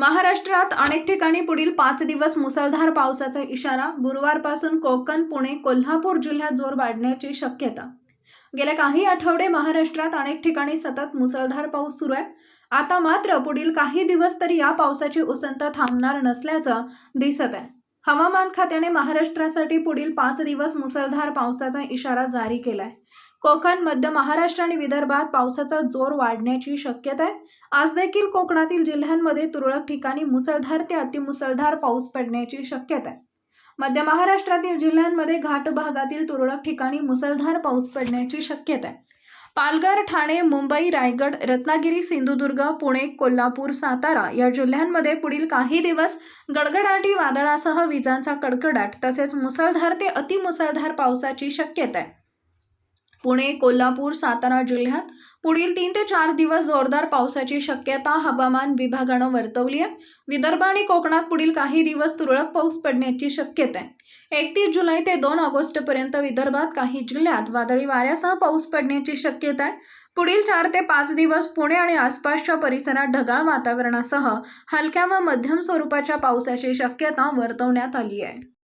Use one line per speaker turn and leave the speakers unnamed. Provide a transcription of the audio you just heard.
महाराष्ट्रात अनेक ठिकाणी पुढील पाच दिवस मुसळधार पावसाचा इशारा. गुरुवारपासून कोकण पुणे कोल्हापूर जिल्ह्यात जोर वाढण्याची शक्यता. गेल्या काही आठवडे महाराष्ट्रात अनेक ठिकाणी सतत मुसळधार पाऊस सुरू आहे. आता मात्र पुढील काही दिवस तरी या पावसाची उसंत थांबणार नसल्याचं दिसत आहे. हवामान खात्याने महाराष्ट्रासाठी पुढील पाच दिवस मुसळधार पावसाचा इशारा जारी केला आहे कोकण मध्य महाराष्ट्र आणि विदर्भात पावसाचा जोर वाढण्याची शक्यता आहे. आज देखील कोकणातील जिल्ह्यांमध्ये तुरळक ठिकाणी मुसळधार ते अतिमुसळधार पाऊस पडण्याची शक्यता आहे. मध्य महाराष्ट्रातील जिल्ह्यांमध्ये घाट भागातील तुरळक ठिकाणी मुसळधार पाऊस पडण्याची शक्यता आहे. पालघर ठाणे मुंबई रायगड रत्नागिरी सिंधुदुर्ग पुणे कोल्हापूर सातारा या जिल्ह्यांमध्ये पुढील काही दिवस गडगडाटी वादळासह विजांचा कडकडाट तसेच मुसळधार ते अतिमुसळधार पावसाची शक्यता आहे. पुणे कोल्हापूर सातारा जिल्ह्यात. पुढील तीन ते चार दिवस जोरदार पावसाची शक्यता हवामान विभागानं वर्तवली आहे. विदर्भ आणि कोकणात पुढील काही दिवस तुरळक पाऊस पडण्याची शक्यता आहे. एकतीस जुलै ते दोन ऑगस्टपर्यंत विदर्भात काही जिल्ह्यात वादळी वाऱ्यासह पाऊस पडण्याची शक्यता आहे. पुढील चार ते पाच दिवस पुणे आणि आसपासच्या परिसरात ढगाळ वातावरणासह हलक्या व मध्यम स्वरूपाच्या पावसाची शक्यता वर्तवण्यात आली आहे.